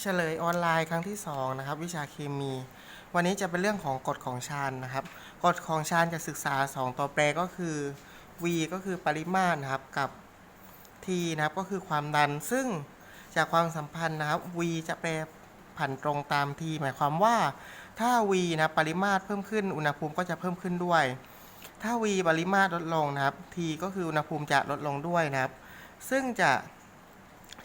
เฉลยออนไลน์ครั้งที่2นะครับวิชาเคมี วันนี้จะเป็นเรื่องของกฎของชาญนะครับกฎของชาญจะศึกษา 2 ตัวแปรก็คือ v ก็คือปริมาตรนะครับกับ t นะครับก็คือความดัน ซึ่งจากความสัมพันธ์นะครับ v จะแปรผันตรงตาม t หมายความว่า ถ้า v นะปริมาตรเพิ่มขึ้นอุณหภูมิก็จะเพิ่มขึ้นด้วย ถ้า v ปริมาตรลดลงนะครับ t ก็คืออุณหภูมิจะลดลงด้วยนะครับ ซึ่งจะ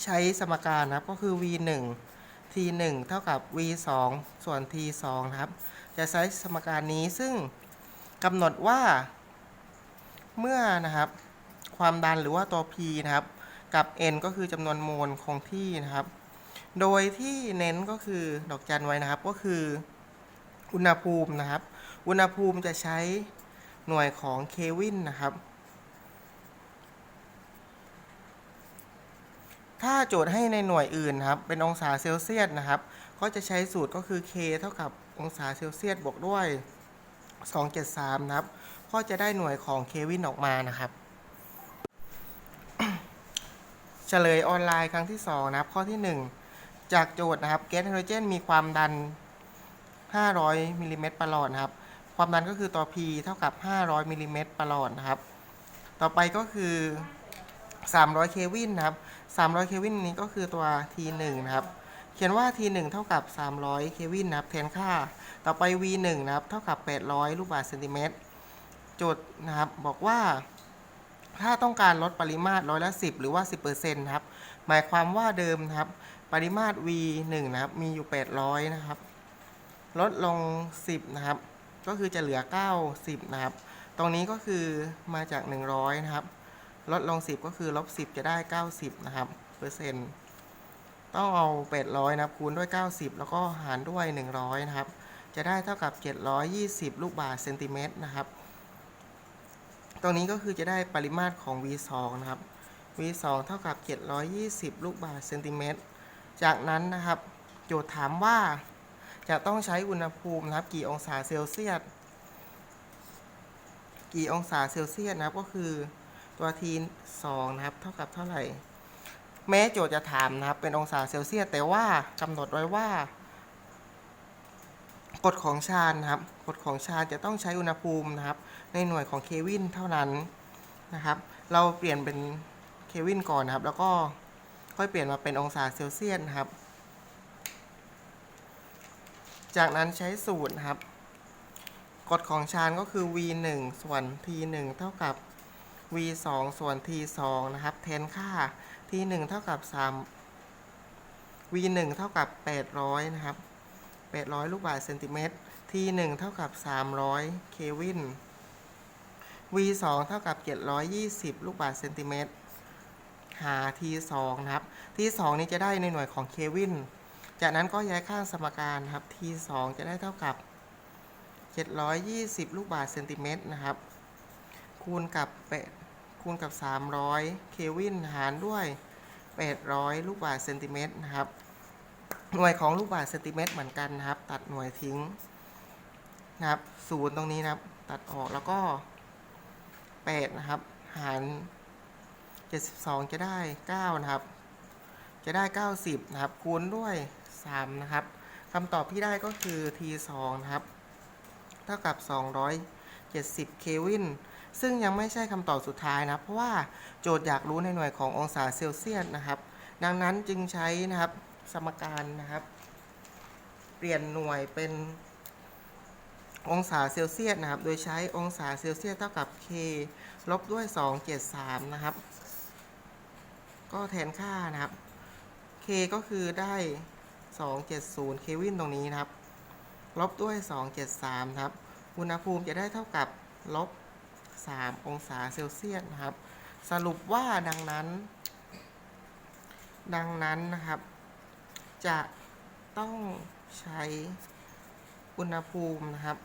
ใช้สมการนะครับก็คือ v 1 t 1 เท่ากับ v 2 ส่วน t 2 นะครับ จะใช้สมการนี้ซึ่งกำหนดว่า เมื่อนะครับ ความดันหรือว่าตัว p นะครับ กับ n ก็คือจำนวนโมลคงที่นะครับ โดยที่เน้นก็คือดอกจันไว้นะครับก็คืออุณหภูมินะครับ อุณหภูมิจะใช้หน่วยของเควินนะครับ ถ้าโจทย์ให้ในหน่วยอื่นครับ เป็นองศาเซลเซียสนะครับ ก็จะใช้สูตรก็คือ k เท่ากับองศาเซลเซียสบวกด้วย 273 นะครับ ก็จะได้หน่วยของเควินออกมานะครับเฉลยออนไลน์ครั้งที่ 2 นะครับ ข้อที่ 1 จากโจทย์นะครับแก๊สไฮโดรเจนมีความดัน 500มิลลิเมตรประหลอดนะครับ ความดันก็คือตัว P เท่ากับ 500มิลลิเมตรประหลอดนะครับ ต่อไปก็คือ 300 เควินนะครับ 300เควินนี้ก็คือตัว T1 นะครับ เขียนว่า T1 เท่ากับ 300เควินนะครับ แทนค่า ต่อไป V1 นะครับ เท่ากับ 800 ลูกบาศก์เซนติเมตรโจทย์นะครับ บอกว่า ถ้าต้องการลดปริมาตรร้อยละ 10 หรือว่า 10%นะครับ หมายความว่าเดิมนะครับ ปริมาตร V1 นะครับ มีอยู่ 800 นะครับ ลดลง 10 นะครับ ก็คือจะเหลือ 90 นะครับ ตรงนี้ก็คือมาจาก 100 นะครับ ลดลง 10 ก็คือลบ10 จะได้ 90 นะครับเปอร์เซ็นต์ต้องเอา 800 นะครับ คูณด้วย 90 แล้วก็หารด้วย 100 นะครับ จะได้เท่ากับ 720 ลูกบาศก์เซนติเมตรนะครับ ตรงนี้ก็คือจะได้ปริมาตรของ V2 นะครับ V2 เท่ากับ 720 ลูกบาศก์เซนติเมตร จากนั้นนะครับ โจทย์ถามว่าจะต้องใช้อุณหภูมินะครับ กี่องศาเซลเซียส กี่องศาเซลเซียสนะครับ ก็คือ ตัว T 2นะครับ เท่ากับเท่าไหร่ แม้โจทย์จะถามนะครับ เป็นองศาเซลเซียส แต่ว่ากำหนดไว้ว่ากฎของชาญนะครับกฎของชาญจะต้องใช้อุณหภูมินะครับ ในหน่วยของเควินเท่านั้นนะครับ เราเปลี่ยนเป็นเควินก่อนนะครับ แล้วก็ค่อยเปลี่ยนมาเป็นองศาเซลเซียสนะครับ จากนั้นใช้สูตรครับ กฎของชาญก็คือ v 1ส่วน t 1เท่ากับ v 2ส่วน t 2นะครับ แทนค่า t 1เท่ากับ3 v 1เท่ากับ 800 นะครับ 800 ลูกบาศก์เซนติเมตร t 1เท่ากับ 300 เควิน v 2เท่ากับ 720 ลูกบาศก์เซนติเมตร หา t 2นะครับ t 2นี้จะได้ในหน่วยของเควิน จากนั้นก็ย้ายข้างสมการครับ t 2จะได้เท่ากับ 720 ลูกบาศก์เซนติเมตรนะครับคูณกับ คูณกับ 300 เควินหารด้วย 800 ลูกบาศก์เซนติเมตรนะครับ หน่วยของลูกบาศก์เซนติเมตรเหมือนกันนะครับ ตัดหน่วยทิ้งนะครับศูนย์ตรงนี้นะครับ ตัดออกแล้วก็ 8 นะครับ หาร 72 จะได้ 9 นะครับ จะได้ 90 นะครับ คูณด้วย 3 นะครับคำตอบที่ได้ก็คือ t 2นะครับ เท่ากับ 270 เควิน ซึ่งยังไม่ใช่คำตอบสุดท้ายนะเพราะว่าโจทย์อยากรู้ในหน่วยขององศาเซลเซียสนะครับ ดังนั้นจึงใช้นะครับสมการนะครับ เปลี่ยนหน่วยเป็นองศาเซลเซียสนะครับ โดยใช้องศาเซลเซียสเท่ากับ k ลบด้วย 273 นะครับ ก็แทนค่านะครับ k ก็คือได้ 270เควินตรงนี้นะครับ ลบด้วย 273นะครับ อุณหภูมิจะได้เท่ากับลบ 3 องศาเซลเซียสนะครับ สรุปว่าดังนั้น ดังนั้นนะครับ จะต้องใช้อุณหภูมินะครับ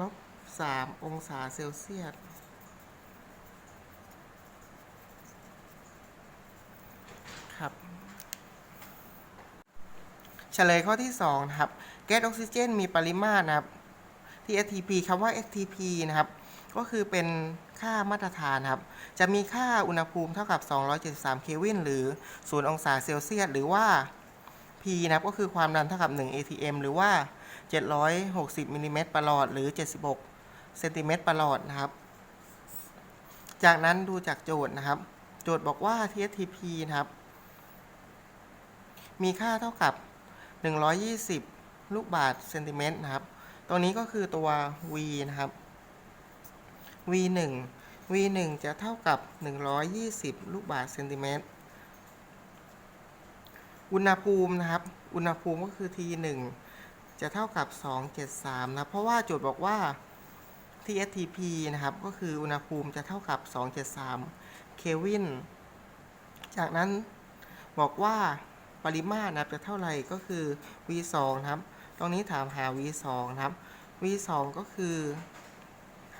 ลบ3องศาเซลเซียสครับเฉลยข้อที่2นะครับแก๊สออกซิเจนมีปริมาตรนะครับ ที่ STP คำว่า STP นะครับ ก็คือเป็นค่ามาตรฐานครับ จะมีค่าอุณหภูมิเท่ากับ 273 เคลวินหรือ 0 องศาเซลเซียส หรือว่า P นะครับ ก็คือความดันเท่ากับ 1 atm หรือว่า 760มิลลิเมตรประหลอด หรือ 76เซนติเมตรประหลอดนะครับ จากนั้นดูจากโจทย์นะครับ โจทย์บอกว่า TSTP นะครับ มีค่าเท่ากับ 120 ลูกบาศก์เซนติเมตรนะครับ ตรงนี้ก็คือตัว V นะครับ V 1 V 1จะเท่ากับ 120 ลูกบาศก์เซนติเมตร อุณหภูมินะครับ อุณหภูมิก็คือ T 1จะเท่ากับ 273 นะ เพราะว่าโจทย์บอกว่า TSTP นะครับ ก็คืออุณหภูมิจะเท่ากับ 273 เคลวิน จากนั้นบอกว่าปริมาตรนะครับจะเท่าไหร่ก็คือ V 2นะครับ ตรงนี้ถามหา V 2 นะครับ V 2 ก็คือ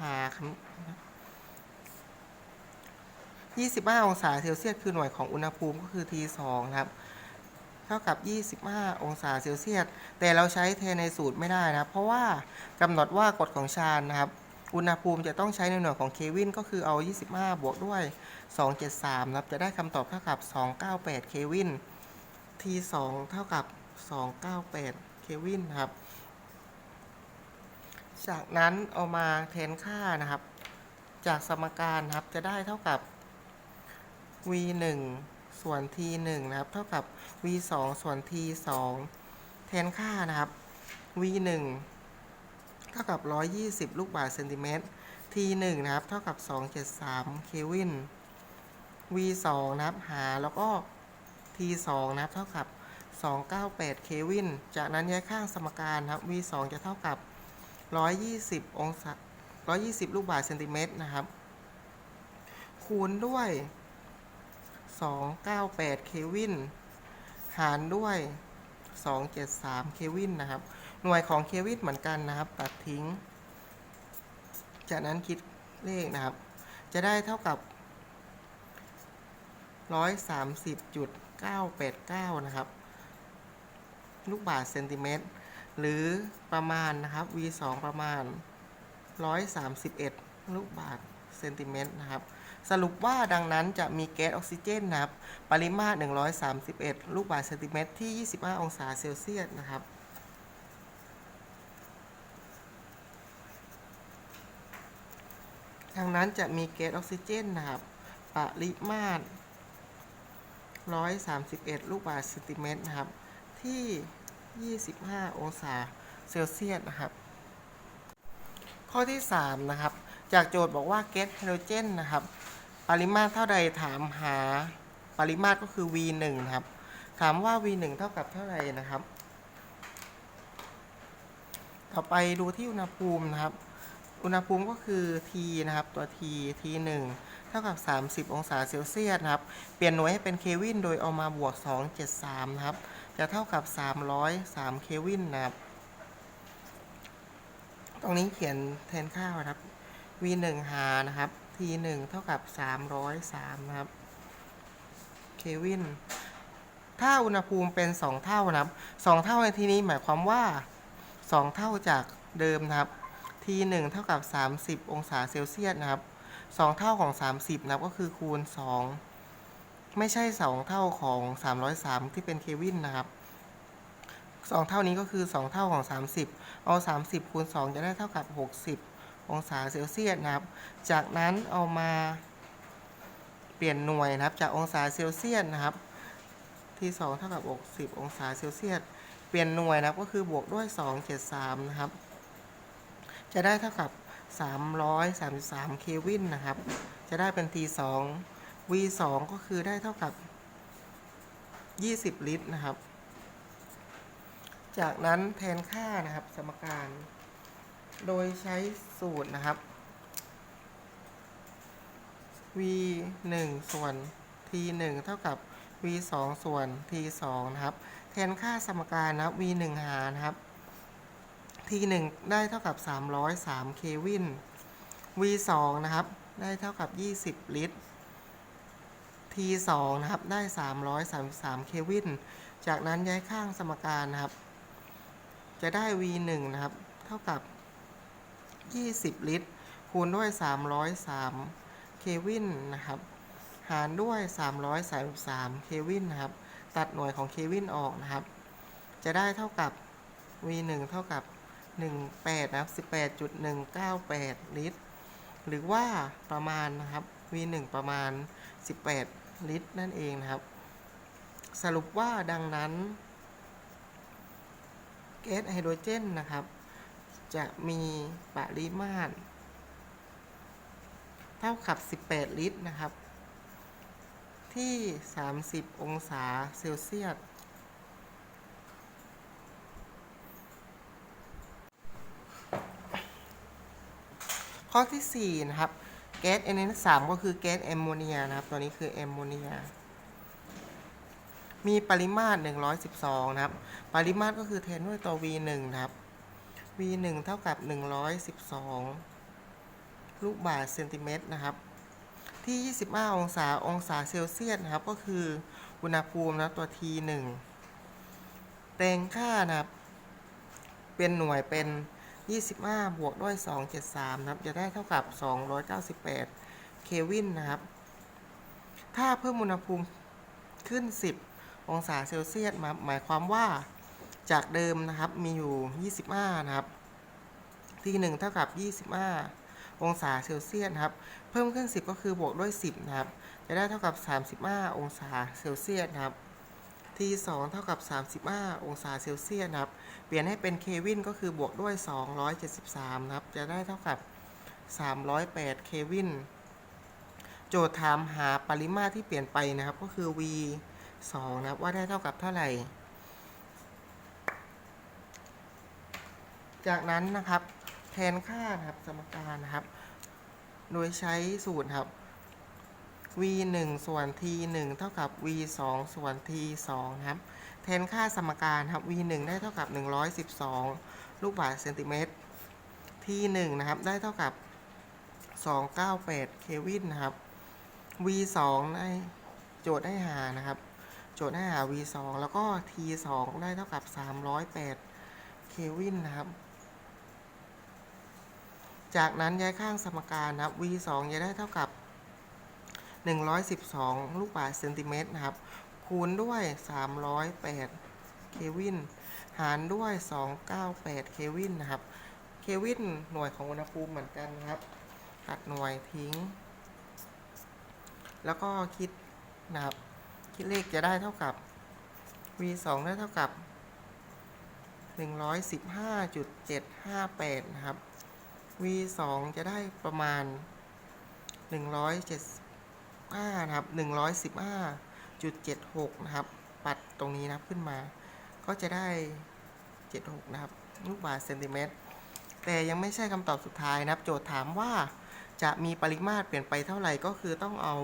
หาค25 องศาเซลเซียสคือหน่วยของอุณหภูมิก็คือ T 2 นะครับ เท่ากับ 25 องศาเซลเซียส แต่เราใช้เทในสูตรไม่ได้นะครับเพราะว่ากำหนดว่ากฎของชาญนะครับ อุณหภูมิจะต้องใช้ในหน่วยของเควินก็คือเอา 25 บวกด้วย 273 นะครับ จะได้คำตอบเท่ากับ 298 เควิน T 2 เท่ากับ 298 เควินครับ จากนั้นเอามาแทนค่านะครับ จากสมการครับจะได้เท่ากับ v 1ส่วน t 1นะครับ เท่ากับ v 2ส่วน t 2แทนค่านะครับ v 1เท่ากับ 120 ลูกบาศก์เซนติเมตร t 1นะครับ เท่ากับ 273 เควิน v 2นะครับ หาแล้วก็ t 2นะครับ เท่ากับ 298 เคลวิน จากนั้นย้ายข้างสมการนะครับ v 2จะเท่ากับ 120 องศา 120 ลูกบาศก์เซนติเมตรนะครับ คูณด้วย 298 เคลวิน หารด้วย 273 เคลวินนะครับ หน่วยของเคลวินเหมือนกันนะครับ ตัดทิ้ง จากนั้นคิดเลขนะครับ จะได้เท่ากับ 130.989 นะครับ ลูกบาศก์เซนติเมตร หรือประมาณนะครับ v 2 ประมาณ 131 ลูกบาศก์เซนติเมตรนะครับ สรุปว่าดังนั้นจะมีแก๊สออกซิเจนนะครับ ปริมาตร 131 ลูกบาศก์เซนติเมตรที่ 25 องศาเซลเซียสนะครับดังนั้นจะมีแก๊สออกซิเจนนะครับ ปริมาตร 131 ลูกบาศก์เซนติเมตรนะครับ ที่ 25 องศาเซลเซียสนะครับ ข้อที่ 3 นะครับ จากโจทย์บอกว่าแก๊สไฮโดรเจนนะครับ ปริมาตรเท่าใดถามหาปริมาตรก็คือ V 1 นะครับ ถามว่า V 1 เท่ากับเท่าไหร่นะครับ ต่อไปดูที่อุณหภูมินะครับ อุณหภูมิก็คือ T นะครับ ตัว T T 1เท่ากับ 30 องศาเซลเซียสนะครับ เปลี่ยนหน่วยให้เป็นเคลวิน โดยเอามาบวก 273 นะครับ จะเท่ากับ 303 เควินนะครับ ตรงนี้เขียนแทนค่านะครับ v 1หานะครับ t 1เท่ากับ 303 นะครับ เควิน ถ้าอุณหภูมิเป็น 2 เท่านะครับ 2 เท่าในที่นี้หมายความว่า 2 เท่าจากเดิมนะครับ t 1เท่ากับ 30 องศาเซลเซียสนะครับ 2 เท่าของ 30 นะครับก็คือคูณ 2 ไม่ใช่ 2 เท่าของ 303 ที่เป็นเคลวินนะครับ 2 เท่านี้ก็คือ 2 เท่าของ 30 เอา 30คูณ2จะได้เท่ากับ 60 องศาเซลเซียสนะครับ จากนั้นเอามาเปลี่ยนหน่วยนะครับ จากองศาเซลเซียสนะครับ ที่ 2 เท่ากับ 60 องศาเซลเซียส เปลี่ยนหน่วยนะครับก็คือบวกด้วย 273 นะครับ จะได้เท่ากับ 333 เคลวินนะครับ จะได้เป็น T2 V2 ก็คือได้เท่ากับ 20 ลิตรนะครับ จากนั้นแทนค่านะครับ สมการ โดยใช้สูตรนะครับ v 1ส่วน t 1เท่ากับ v 2ส่วน t 2นะครับ แทนค่าสมการนะครับ v 1หานะครับ t 1ได้เท่ากับ 303 เคลวิน v 2นะครับ ได้เท่ากับ 20 ลิตร t 2 นะครับ ได้ 333 เคลวิน จากนั้นย้ายข้างสมการนะครับ จะได้ v 1 นะครับ เท่ากับ 20 ลิตรคคูณด้วย 303 เควินนะครับ หารด้วย 333 เควินนะครับ ตัดหน่วยของเควินออกนะครับ จะได้เท่ากับ v 1 เท่ากับ 18 นะครับ 18.198 ลิตร หรือว่าประมาณนะครับ v 1 ประมาณ 18 ลิตรนั่นเองนะครับ สรุปว่าดังนั้นแก๊สไฮโดรเจนนะครับ จะมีปริมาตร เท่ากับ 18 ลิตรนะครับ ที่ 30 องศาเซลเซียสข้อที่ 4 นะครับ แก๊ส NN3 ก็คือแก๊สแอมโมเนียนะครับ ตัวนี้คือแอมโมเนีย มีปริมาตร 112 นะครับ ปริมาตรก็คือแทนด้วยตัว V1 นะครับ V1 เท่ากับ 112 ลูกบาศก์เซนติเมตรนะครับ ที่ 25 องศา องศาเซลเซียสนะครับ ก็คืออุณหภูมินะตัว T1 เตงค่านะครับ เป็นหน่วยเป็น 25 บวกด้วย 273 นะครับ จะได้เท่ากับ 298 เควินนะครับ ถ้าเพิ่มอุณหภูมิขึ้น 10 องศาเซลเซียสมาหมายความว่าจากเดิมนะครับมีอยู่ 25 นะครับ ที่ 1 เท่ากับ 25 องศาเซลเซียสครับ เพิ่มขึ้น 10 ก็คือบวกด้วย 10 นะครับ จะได้เท่ากับ 35 องศาเซลเซียสครับ ที่2เท่ากับ 35 องศาเซลเซียสนะครับ เปลี่ยนให้เป็นเควินก็คือบวกด้วย 273 นะครับ จะได้เท่ากับ 308 เควิน โจทย์ถามหาปริมาตรที่เปลี่ยนไปนะครับ ก็คือ v 2นะครับ ว่าได้เท่ากับเท่าไหร่ จากนั้นนะครับ แทนค่านะครับ สมการนะครับ โดยใช้สูตรครับ v 1ส่วน t 1เท่ากับ v 2ส่วน t 2นะครับ แทนค่าสมการครับ v 1ได้เท่ากับ 112 ลูกบาศก์เซนติเมตร t 1นะครับ ได้เท่ากับ 298 เควินนะครับ v 2ได้โจทย์ให้หานะครับ โจทย์ให้หา v 2แล้วก็ t 2ได้เท่ากับ 308 เควินนะครับ จากนั้นย้ายข้างสมการนะครับ v 2จะได้เท่ากับ 112 ลูกบาศก์เซนติเมตรนะครับ คูณด้วย 308 เควิน หารด้วย 298 เควินนะครับ เควินหน่วยของอุณหภูมิเหมือนกันนะครับ ตัดหน่วยทิ้ง แล้วก็คิดนะครับ คิดเลขจะได้เท่ากับ v 2ได้เท่ากับ 115.758 นะครับ v 2จะได้ประมาณ 175นะครับ 115.76 นะครับ ปัดตรงนี้นะครับขึ้นมา ก็จะได้ 76 นะครับ ลูกบาศก์เซนติเมตร แต่ยังไม่ใช่คำตอบสุดท้ายนะครับ โจทย์ถามว่าจะมีปริมาตรเปลี่ยนไปเท่าไหร่ ก็คือต้องเอา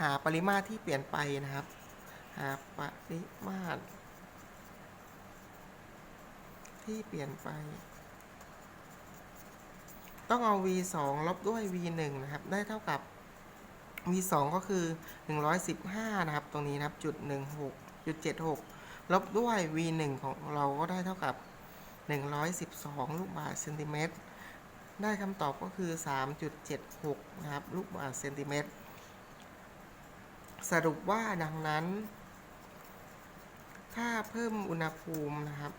หาปริมาตรที่เปลี่ยนไปนะครับ หาปริมาตร ที่เปลี่ยนไปต้องเอา v 2ลบด้วย v 1นะครับ ได้เท่ากับ v 2ก็คือ115นะครับ ตรงนี้นะครับจุด16จุด76ลบด้วย v 1ของเราก็ได้เท่ากับ112ลูกบาศก์เซนติเมตร ได้คำตอบก็คือ3.76นะครับ ลูกบาศก์เซนติเมตร สรุปว่าดังนั้น ถ้าเพิ่มอุณหภูมินะครับ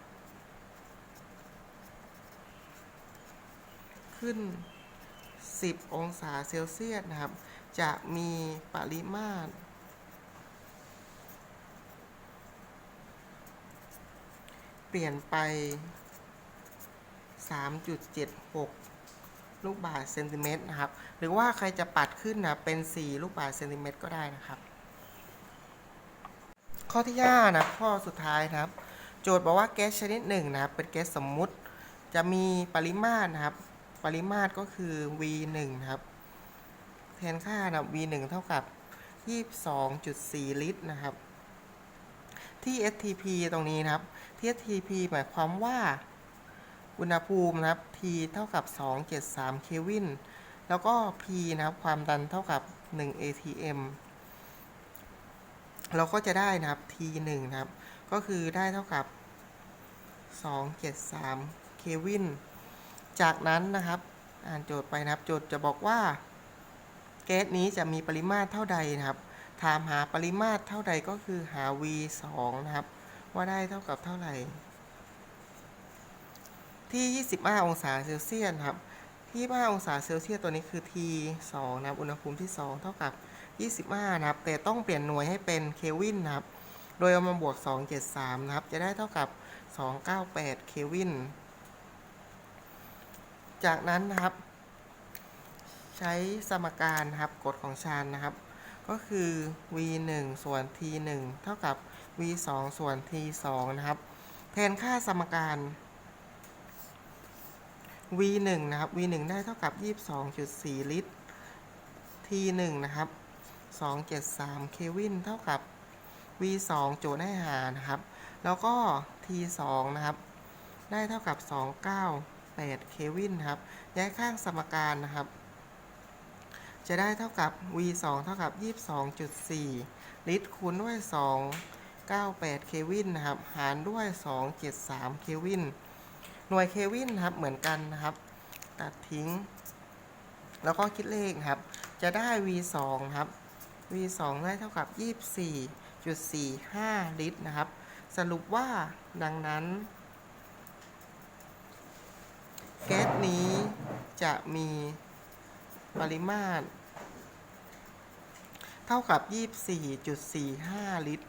ขึ้น 10 องศาเซลเซียสนะครับ จะมีปริมาตร เปลี่ยนไป 3.76 ลูกบาศก์เซนติเมตรนะครับ หรือว่าใครจะปัดขึ้นนะเป็น 4 ลูกบาศก์เซนติเมตรก็ได้นะครับ ข้อที่5นะข้อสุดท้ายนะครับ โจทย์บอกว่าแก๊สชนิดหนึ่งนะครับ เป็นแก๊สสมมุติจะมีปริมาตรนะครับ ปริมาตรก็คือ v 1 นะครับ แทนค่านะ v 1 เท่ากับ 22.4 ลิตรนะครับ ที่ STP ตรงนี้นะครับ ที่ STP หมายความว่า อุณหภูมินะครับ T เท่ากับ 273 เควิน แล้วก็ P นะครับ ความดันเท่ากับ 1 atm เราก็จะได้นะครับ T 1 นะครับ ก็คือได้เท่ากับ 273 เควิน จากนั้นนะครับ อ่านโจทย์ไปนะครับ โจทย์จะบอกว่า แก๊สนี้จะมีปริมาตรเท่าใดนะครับ ถามหาปริมาตรเท่าใดก็คือหา v 2นะครับ ว่าได้เท่ากับเท่าไหร่ ที่ 25 องศาเซลเซียสครับที่25องศาเซลเซียสตัวนี้คือ T 2นะครับ อุณหภูมิที่ 2 เท่ากับ 25 นะครับ แต่ต้องเปลี่ยนหน่วยให้เป็นเคลวินนะครับ โดยเอามาบวก 273 นะครับ จะได้เท่ากับ 298 เคลวิน จากนั้นนะครับ ใช้สมการครับกฎของชานนะครับ ก็คือ v 1ส่วน t 1เท่ากับ v 2ส่วน t 2นะครับ แทนค่าสมการ v 1นะครับ v 1ได้เท่ากับ 22.4 ลิตร t 1นะครับ 273 เคลวินเท่ากับ v 2โจทย์ให้หานะครับ แล้วก็ t 2นะครับ ได้เท่ากับ 298 เคลวินครับ ย้ายข้างสมการนะครับ จะได้เท่ากับ v 2เท่ากับ 22.4 ลิตรคูณด้วย 298 เคลวินนะครับ หารด้วย 273 เคลวิน หน่วยเคลวินนะครับ เหมือนกันนะครับ ตัดทิ้ง แล้วก็คิดเลขครับ จะได้ v 2ครับ v 2ได้เท่ากับ 24.45 ลิตรนะครับ สรุปว่าดังนั้นแก๊สนี้จะมี ปริมาตร เท่ากับ 24.45 ลิตร